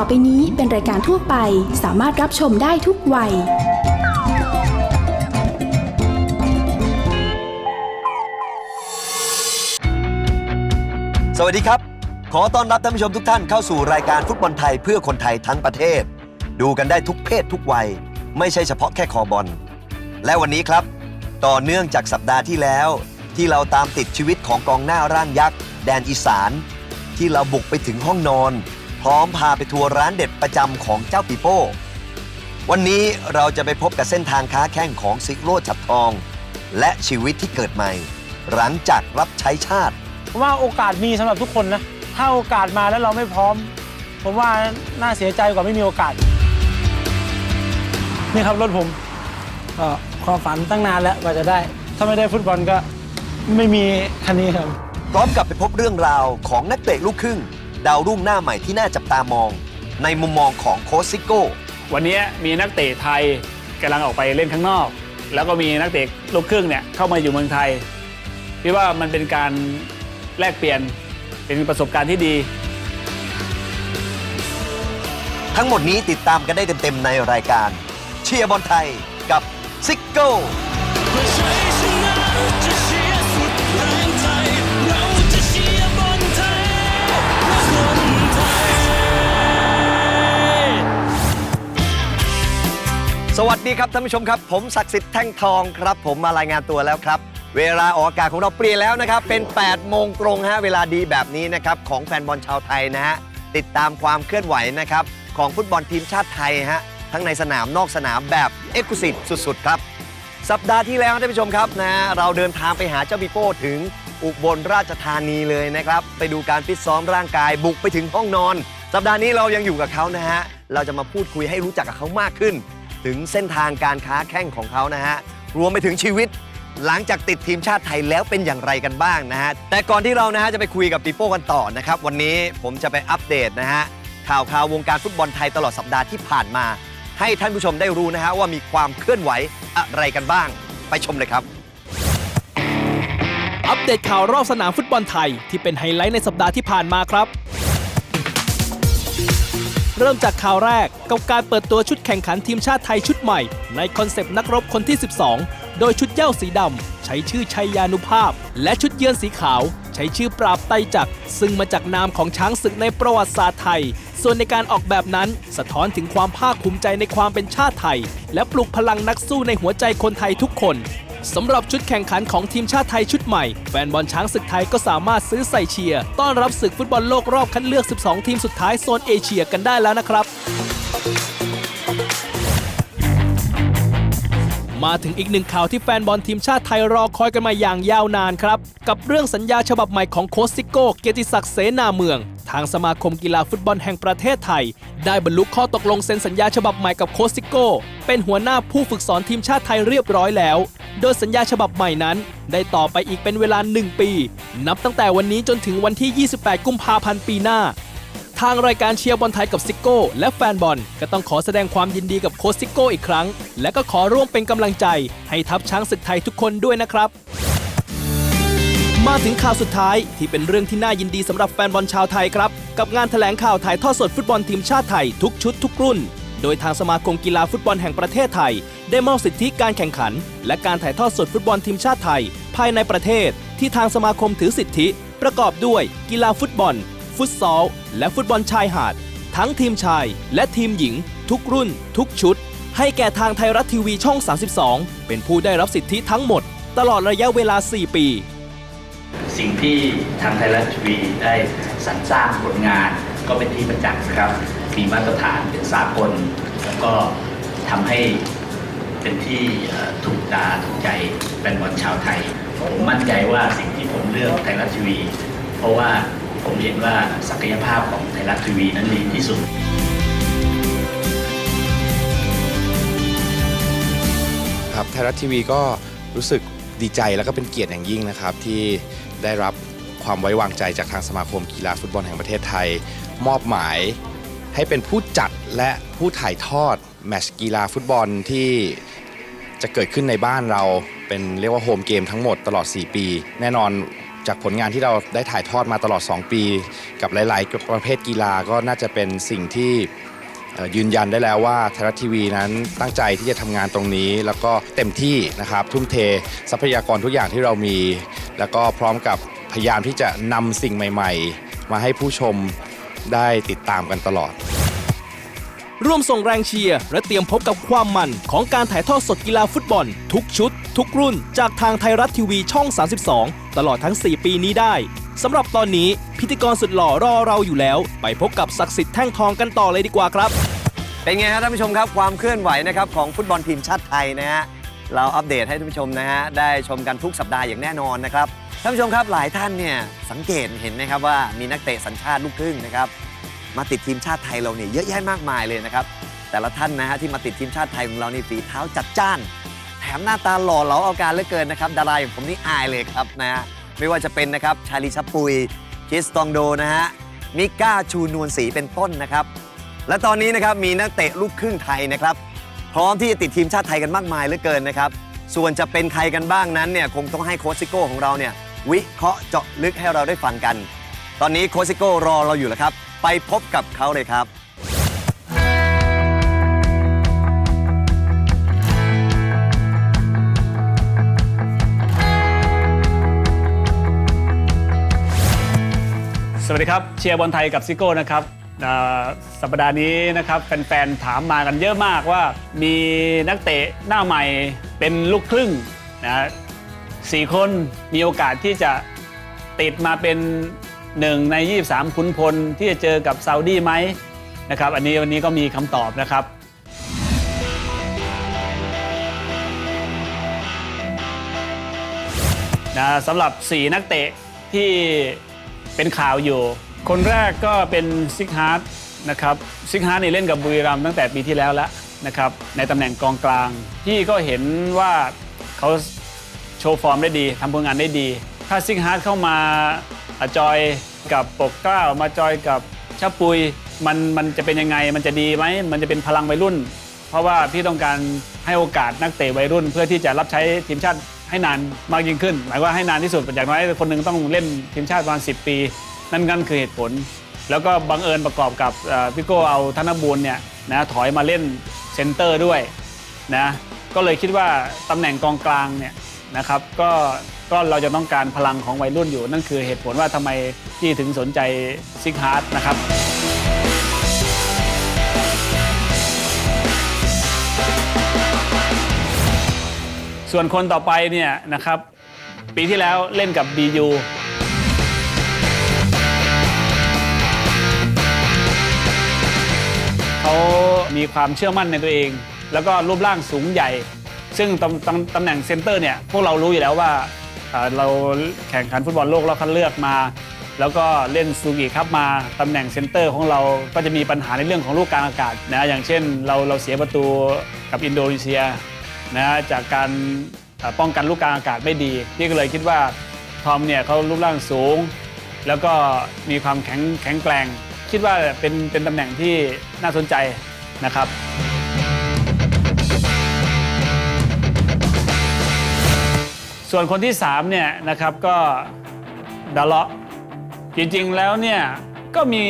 ต่อไปนี้เป็นรายการทั่วไป สามารถรับชมได้ทุกวัย สวัสดีครับ ขอต้อนรับท่านผู้ชมทุกท่านเข้าสู่รายการฟุตบอลไทยเพื่อคนไทยทั้งประเทศ ดูกันได้ทุกเพศทุกวัย ไม่ใช่เฉพาะแค่คอบอล และวันนี้ครับ ต่อเนื่องจากสัปดาห์ที่แล้ว ที่เราตามติดชีวิตของกองหน้าร่างยักษ์ แดนอีสาน ที่เราบุกไปถึงห้องนอน พร้อมพาไปทัวร์ร้านเด็ดประจำของเจ้าปีโป้ วันนี้เราจะไปพบกับเส้นทางค้าแข้งของซิกโรดฉัดทอง และชีวิตที่เกิดใหม่ หลังจากรับใช้ชาติ ผมว่าโอกาสมีสำหรับทุกคนนะ ถ้าโอกาสมาแล้วเราไม่พร้อม ผมว่าน่าเสียใจกว่าไม่มีโอกาส นี่ครับรถผมก็ความฝันตั้งนานแล้วกว่าจะได้ ถ้าไม่ได้ฟุตบอลก็ไม่มีคันนี้ครับ พร้อมกับไปพบเรื่องราวของนักเตะลูกครึ่ง ดาวรุ่งหน้าใหม่ที่น่าจับตามอง ในมุมมองของโค้ชซิโก้ วันนี้มีนักเตะไทยกำลังออกไปเล่นข้างนอก แล้วก็มีนักเตะลูกครึ่งเนี่ยเข้ามาอยู่เมืองไทยพี่ว่ามันเป็นการแลกเปลี่ยนเป็นประสบการณ์ที่ดี ทั้งหมดนี้ติดตามกันได้เต็มๆในรายการ เชียร์บอลไทยกับซิโก้ สวัสดีครับท่านผู้ชมครับ ผมศักดิ์สิทธิ์แท่งทองครับ ผมมารายงานตัวแล้วครับ เวลาออกอากาศของเราเปลี่ยนแล้วนะครับ เป็น 8 โมงตรงฮะเวลาดีแบบนี้นะครับของแฟนบอลชาวไทยนะฮะติดตามความเคลื่อนไหวนะครับของฟุตบอลทีมชาติไทยฮะทั้งในสนามนอกสนามแบบเอ็กซ์คลูซีฟสุดๆครับ สัปดาห์ที่แล้วท่านผู้ชมครับนะเราเดินทางไปหาเจ้าปีโป้ถึงอุบลราชธานีเลยนะครับ ไปดูการฟิตซ้อมร่างกายบุกไปถึงห้องนอน สัปดาห์นี้เรายังอยู่กับเขานะฮะเราจะมาพูดคุยให้รู้จักกับเขามากขึ้น ถึงเส้นทางการค้าแข้งของเขานะฮะ รวมไปถึงชีวิต หลังจากติดทีมชาติไทยแล้วเป็นอย่างไรกันบ้างนะฮะ แต่ก่อนที่เรานะฮะจะไปคุยกับปีโป้กันต่อนะครับ วันนี้ผมจะไปอัปเดตนะฮะข่าวข่าววงการฟุตบอลไทยตลอดสัปดาห์ที่ผ่านมา ให้ท่านผู้ชมได้รู้นะฮะว่ามีความเคลื่อนไหวอะไรกันบ้าง ไปชมเลยครับอัปเดตข่าวรอบสนามฟุตบอลไทยที่เป็นไฮไลท์ในสัปดาห์ที่ผ่านมาครับ เริ่มจากข่าวแรกกับการเปิดตัวชุดแข่งขันทีมชาติไทยชุดใหม่ ในคอนเซปต์นักรบคนที่ 12 โดยชุดเย้าสีดำใช้ชื่อชัยยานุภาพ และชุดเยือนสีขาว ใช้ชื่อปราบไตจักรซึ่งมาจากนามของช้างศึกในประวัติศาสตร์ไทย ส่วนในการออกแบบนั้นสะท้อนถึงความภาคภูมิใจในความเป็นชาติไทย และปลุกพลังนักสู้ในหัวใจคนไทยทุกคน สำหรับชุดแข่งขันของทีมชาติไทยชุดใหม่ แฟนบอลช้างศึกไทยก็สามารถซื้อใส่เชียร์ต้อนรับศึกฟุตบอลโลกรอบคัดเลือก 12 ทีมสุดท้ายโซนเอเชียกันได้แล้วนะครับ มาถึงอีกหนึ่งข่าวที่แฟนบอลทีมชาติไทยรอคอยกันมาอย่างยาวนานครับ กับเรื่องสัญญาฉบับใหม่ของโค้ชซิโก้เกียรติศักดิ์เสนาเมืองทางสมาคมกีฬาฟุตบอลแห่งประเทศไทย ได้บรรลุข้อตกลงเซ็นสัญญาฉบับใหม่กับโค้ชซิโก้ เป็นหัวหน้าผู้ฝึกสอนทีมชาติไทยเรียบร้อยแล้ว โดยสัญญาฉบับใหม่นั้น ได้ต่อไปอีกเป็นเวลา 1 ปี นับตั้งแต่วันนี้จนถึงวันที่ 28 กุมภาพันธ์ปีหน้า ทางรายการเชียร์บอลไทยกับซิโก้และแฟนบอล ก็ต้องขอแสดงความยินดีกับโค้ชซิโก้อีกครั้ง และก็ขอร่วมเป็นกำลังใจ ให้ทัพช้างศึกไทยทุกคนด้วยนะครับมาถึงข่าวสุดท้ายที่เป็นเรื่องที่น่ายินดีสำหรับแฟนบอลชาวไทยครับ กับงานแถลงข่าวถ่ายทอดสดฟุตบอลทีมชาติไทยทุกชุดทุกรุ่น โดยทางสมาคมกีฬาฟุตบอลแห่งประเทศไทย ได้มอบสิทธิการแข่งขัน และการถ่ายทอดสดฟุตบอลทีมชาติไทย ภายในประเทศ ที่ทางสมาคมถือสิทธิ ประกอบด้วย กีฬาฟุตบอล ฟุตซอล และฟุตบอลชายหาด ทั้งทีมชาย และทีมหญิง ทุกรุ่น ทุกชุด ให้แก่ทางไทยรัฐทีวีช่อง 32 เป็นผู้ได้รับสิทธิทั้งหมด ตลอดระยะเวลา 4 ปี สิ่งที่ทางไทยรัฐทีวีได้สรรสร้างผลงานก็เป็นที่ประจักษ์ครับ มีมาตรฐานเป็นสากล แล้วก็ทำให้เป็นที่ถูกตาถูกใจแฟนบอลชาวไทย ผมมั่นใจว่าสิ่งที่ผมเลือกไทยรัฐทีวี เพราะว่าผมเห็นว่าศักยภาพของไทยรัฐทีวีนั้นดีที่สุดครับไทยรัฐทีวีก็รู้สึกดีใจแล้วก็เป็นเกียรติอย่างยิ่งนะครับ ที่ได้รับความไว้วางใจจากทางสมาคมกีฬาฟุตบอลแห่งประเทศไทย มอบหมาย ให้เป็นผู้จัดและผู้ถ่ายทอดแมตช์กีฬาฟุตบอลที่จะเกิดขึ้นในบ้านเราเป็นเรียกว่าโฮมเกมทั้งหมดตลอด 4 ปี แน่นอนจากผลงานที่เราได้ถ่ายทอดมาตลอด 2 ปี กับหลาย ๆ ประเภทกีฬาก็น่าจะเป็นสิ่งที่ยืนยันได้แล้วว่าไทยรัฐทีวีนั้นตั้งใจที่จะทำงานตรงนี้ แล้วก็เต็มที่นะครับ ทุ่มเททรัพยากรทุกอย่างที่เรามี แล้วก็พร้อมกับพยายามที่จะนำสิ่งใหม่ ๆ มาให้ผู้ชม ได้ติดตามกันตลอด ร่วมส่งแรงเชียร์และเตรียมพบกับความมันของการถ่ายทอดสดกีฬาฟุตบอล ทุกชุด ทุกรุ่น จากทางไทยรัฐทีวีช่อง 32 ตลอดทั้ง 4 ปีนี้ได้สำหรับตอนนี้พิธีกรสุดหล่อรอเราอยู่แล้ว ไปพบกับศักดิ์สิทธิ์แท่งทองกันต่อเลยดีกว่าครับ เป็นไงครับท่านผู้ชมครับความเคลื่อนไหวนะครับของฟุตบอลทีมชาติไทยนะฮะเราอัปเดตให้ท่านผู้ชมนะฮะได้ชมกันทุกสัปดาห์อย่างแน่นอนนะครับ ท่านผู้ชมครับหลายท่านเนี่ยสังเกตเห็นนะครับว่ามีนักเตะสัญชาติลูกครึ่งนะครับมาติดทีมชาติไทยเราเนี่ยเยอะแยะมากมายเลยนะครับแต่ละท่านนะฮะที่มาติดทีมชาติไทยของเรานี่ฝีเท้าจัดจ้าน แถมหน้าตาหล่อเหลาเอาการเหลือเกินนะครับดาราอย่างผมนี่อายเลยครับนะฮะไม่ว่าจะเป็นนะครับชาลีชับปุยคริสตองโดนะฮะมิก้าชูนวลศรีเป็นต้นนะครับ และตอนนี้นะครับมีนักเตะลูกครึ่งไทยนะครับ พร้อมที่จะติดทีมชาติไทยกันมากมายเหลือเกินนะครับ ส่วนจะเป็นใครกันบ้างนั้นเนี่ยคงต้องให้โค้ชซิโก้ของเราเนี่ย วิเคราะห์เจาะลึกให้เราได้ฟังกัน ตอนนี้โคชซิโก้รอเราอยู่แล้วครับ ไปพบกับเขาเลยครับ สวัสดีครับเชียร์บอลไทยกับซิโก้นะครับอ่าสัปดาห์นี้นะครับแฟนๆถามมากันเยอะมากว่า มีนักเตะหน้าใหม่เป็นลูกครึ่งนะ สี่คนมีโอกาสที่จะติดมาเป็นหนึ่งใน 23 ขุนพลที่จะเจอกับซาอุดีไหมนะครับ อันนี้วันนี้ก็มีคำตอบนะครับ นะสำหรับ 4 นักเตะที่เป็นข่าวอยู่ คนแรกก็เป็นซิกฮาร์ดนะครับซิกฮาร์ดนี่เล่นกับบุรีรัมย์ตั้งแต่ปีที่แล้วแล้วนะครับในตำแหน่งกองกลาง พี่ก็เห็นว่าเขา โชว์ฟอร์มได้ดีทำผลงานได้ดีถ้าซิกฮาร์ดเข้ามาอะจอยกับปกเกล้ามาจอยกับชะปุยมันมันจะเป็นยังไงมันจะดีไหมมันจะเป็นพลังวัยรุ่น เพราะว่าพี่ต้องการให้โอกาสนักเตะวัยรุ่น เพื่อที่จะรับใช้ทีมชาติให้นานมากยิ่งขึ้น หมายว่าให้นานที่สุดอย่างน้อยคนหนึ่งต้องเล่นทีมชาติประมาณ10 ปี นั่นนั่นคือเหตุผล แล้วก็บังเอิญประกอบกับพี่โก้เอาธนบูลเนี่ยนะถอยมาเล่นเซนเตอร์ด้วยนะก็เลยคิดว่าตำแหน่งกองกลางเนี่ย นะครับก็ก็เราจะต้องการพลังของวัยรุ่นอยู่ นั่นคือเหตุผลว่าทำไมพี่ถึงสนใจซิกฮาร์ดนะครับส่วนคนต่อไปเนี่ยนะครับ ปีที่แล้วเล่นกับ BU เขามีความเชื่อมั่นในตัวเอง แล้วก็รูปร่างสูงใหญ่ ซึ่งตำตำตำแหน่งเซนเตอร์เนี่ยพวกเรารู้อยู่แล้วว่าเอ่อเราแข่งขันฟุตบอลโลกเราคัดเลือกมา แล้วก็เล่นซูกิครับมาตำแหน่งเซนเตอร์ของเราก็จะมีปัญหาในเรื่องของลูกกลางอากาศนะอย่างเช่นเราเราเสียประตูกับอินโดนีเซียนะจากการเอ่อป้องกันลูกกลางอากาศไม่ดีพี่ก็เลยคิดว่าทอมเนี่ยเขารูปร่างสูง แล้วก็มีความแข็งแข็งแกร่ง คิดว่าเป็นเป็นตำแหน่งที่น่าสนใจนะครับ ส่วนคนที่3เนี่ยนะครับก็ดาเลาะจริงๆแล้วเนี่ยก็มี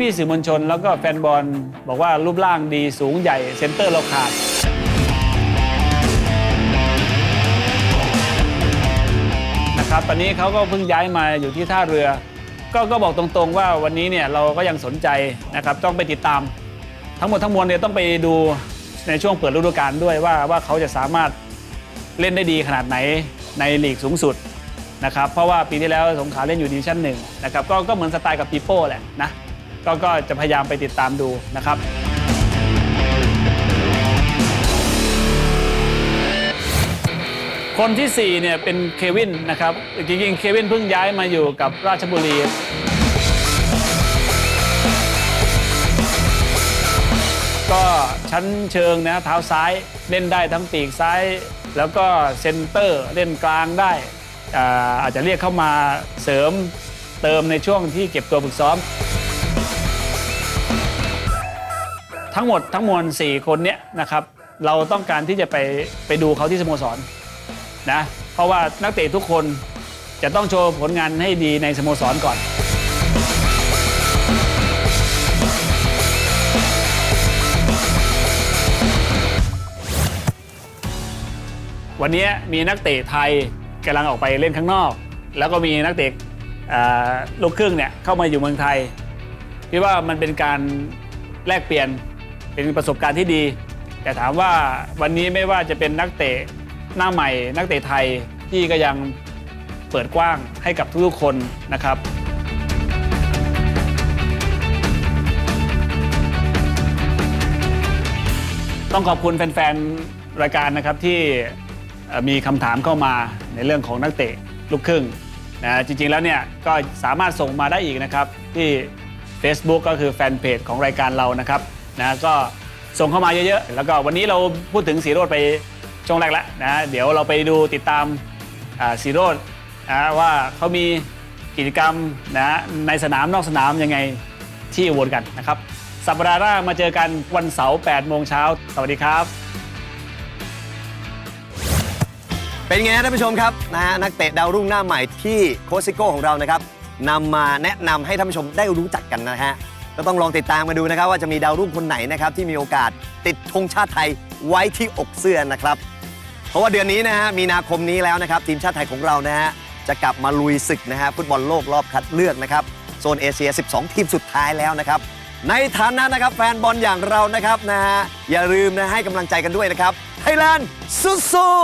พี่ๆสื่อมวลชน แล้วก็แฟนบอลบอกว่ารูปร่างดีสูงใหญ่เซนเตอร์เราขาด นะครับตอนนี้เขาก็เพิ่งย้ายมาอยู่ที่ท่าเรือ ก็ก็บอกตรงๆว่าวันนี้เนี่ยเราก็ยังสนใจนะครับต้องไปติดตาม ทั้งหมดทั้งมวลเนี่ยต้องไปดูในช่วงเปิดฤดูกาลด้วยว่าว่าเขาจะสามารถเล่นได้ดีขนาดไหน ในลีกสูงสุดนะครับเพราะว่าปีที่แล้วสงขลาเล่นอยู่ดิวิชั่นหนึ่งนะครับก็ก็เหมือนสไตล์กับปีโป้แหละนะก็ก็จะพยายามไปติดตามดูนะครับคนที่ 4 เนี่ยเป็นเควินนะครับ จริงๆ เควินเพิ่งย้ายมาอยู่กับราชบุรี ก็ชั้นเชิงนะเท้าซ้ายเล่นได้ทั้งปีกซ้าย แล้วก็เซนเตอร์เล่นกลางได้อ่าอาจจะเรียกเข้ามาเสริมเติมในช่วงที่เก็บตัวฝึกซ้อม ทั้งหมดทั้งมวล 4 คนเนี้ยนะครับ เราต้องการที่จะไปไปดูเขาที่สโมสรนะเพราะว่านักเตะทุกคนจะต้องโชว์ผลงานให้ดีในสโมสรก่อน วันนี้มีนักเตะไทยกำลังออกไปเล่นข้างนอก แล้วก็มีนักเตะลูกครึ่งเนี่ยเข้ามาอยู่เมืองไทยพี่ว่ามันเป็นการแลกเปลี่ยนเป็นประสบการณ์ที่ดี แต่ถามว่าวันนี้ไม่ว่าจะเป็นนักเตะหน้าใหม่ นักเตะไทยที่ก็ยังเปิดกว้างให้กับทุกๆคนนะครับต้องขอบคุณแฟนๆ รายการนะครับที่ มีคำถามเข้ามาในเรื่องของนักเตะลูกครึ่งนะจริงๆแล้วเนี่ยก็สามารถส่งมาได้อีกนะครับ ที่ Facebook ก็คือแฟนเพจของรายการเรานะครับนะก็ส่งเข้ามาเยอะๆ แล้วก็วันนี้เราพูดถึงสีโรดไปช่วงแรกแล้วนะเดี๋ยวเราไปดูติดตามสีโรดนะว่าเขามีกิจกรรมนะในสนามนอกสนามยังไงที่อุบลกันนะครับ สัปดาห์หน้ามาเจอกันวันเสาร์8โมงเช้าสวัสดีครับ เป็นไงท่านผู้ชมครับนะฮะนักเตะดาวรุ่งหน้าใหม่ที่โคชซิโก้ของเรานะครับนำมาแนะนำให้ท่านผู้ชมได้รู้จักกันนะฮะก็ต้องลองติดตามมาดูนะครับ ว่าจะมีดาวรุ่งคนไหนนะครับที่มีโอกาสติดธงชาติไทยไว้ที่อกเสื้อนะครับ เพราะว่าเดือนนี้นะฮะมีนาคมนี้แล้วนะครับ ทีมชาติไทยของเรานะฮะจะกลับมาลุยศึกนะฮะฟุตบอลโลกรอบคัดเลือกนะครับโซนเอเชีย 12 ทีมสุดท้ายแล้วนะครับ ในฐานะนะครับแฟนบอลอย่างเรานะครับนะฮะอย่าลืมนะให้กำลังใจกันด้วยนะครับ ไทยแลนด์สู้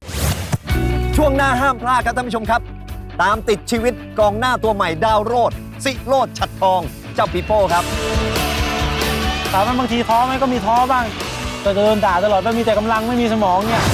ๆช่วงหน้าห้ามพลาดครับท่านผู้ชมครับ ตามติดชีวิตกองหน้าตัวใหม่ดาวโรดสิโรดฉัดทอง เจ้าปีโป้ครับ ถามว่าบางทีท้อไหมก็มีท้อบ้างแต่เดินด่าตลอดไม่มีแต่กำลังไม่มีสมองเนี่ย